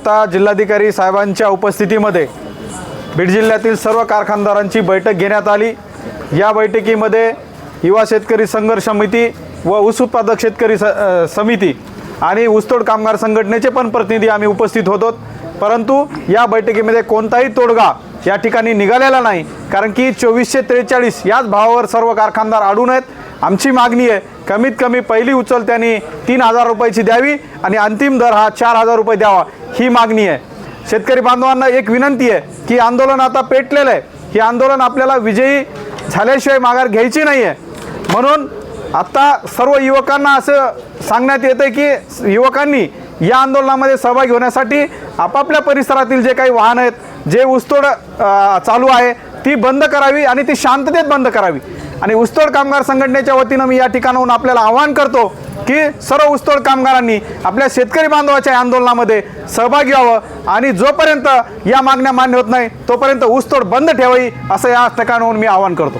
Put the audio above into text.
आत्ता जिल्हाधिकारी साहेबांच्या उपस्थितीमध्ये बीड जिल्ह्यातील सर्व कारखानदारांची बैठक घेण्यात आली. या बैठकीमध्ये युवा शेतकरी संघर्ष समिती व ऊस उत्पादक शेतकरी स समिती आणि ऊसतोड कामगार संघटनेचे पण प्रतिनिधी आम्ही उपस्थित होतो. परंतु या बैठकीमध्ये कोणताही तोडगा या ठिकाणी निघालेला नाही. कारण की चोवीसशे त्रेचाळीस याच भावावर सर्व कारखानदार अडून आहेत. आमची मागणी आहे कमीत कमी पहिली उचल त्यांनी तीन हजार रुपयाची द्यावी आणि अंतिम दर हा चार हजार रुपये द्यावा ही मागणी आहे. शेतकरी बांधवांना एक विनंती आहे की आंदोलन आता पेटलेलं आहे. हे आंदोलन आपल्याला विजयी झाल्याशिवाय माघार घ्यायची नाही आहे म्हणून आत्ता सर्व युवकांना असं सांगण्यात येतं आहे की युवकांनी या आंदोलनामध्ये सहभागी होण्यासाठी आपापल्या परिसरातील जे काही वाहन आहेत जे ऊसतोड चालू आहे ती बंद करावी आणि ती शांततेत बंद करावी. आणि ऊसतोड कामगार संघटनेच्या वतीनं मी या ठिकाणाहून आपल्याला आवाहन करतो की सर्व ऊसतोड कामगारांनी आपल्या शेतकरी बांधवाच्या आंदोलनामध्ये सहभागी व्हावं आणि जोपर्यंत या मागण्या मान्य होत नाही तोपर्यंत ऊसतोड बंद ठेवावी असं या ठिकाणाहून मी आवाहन करतो.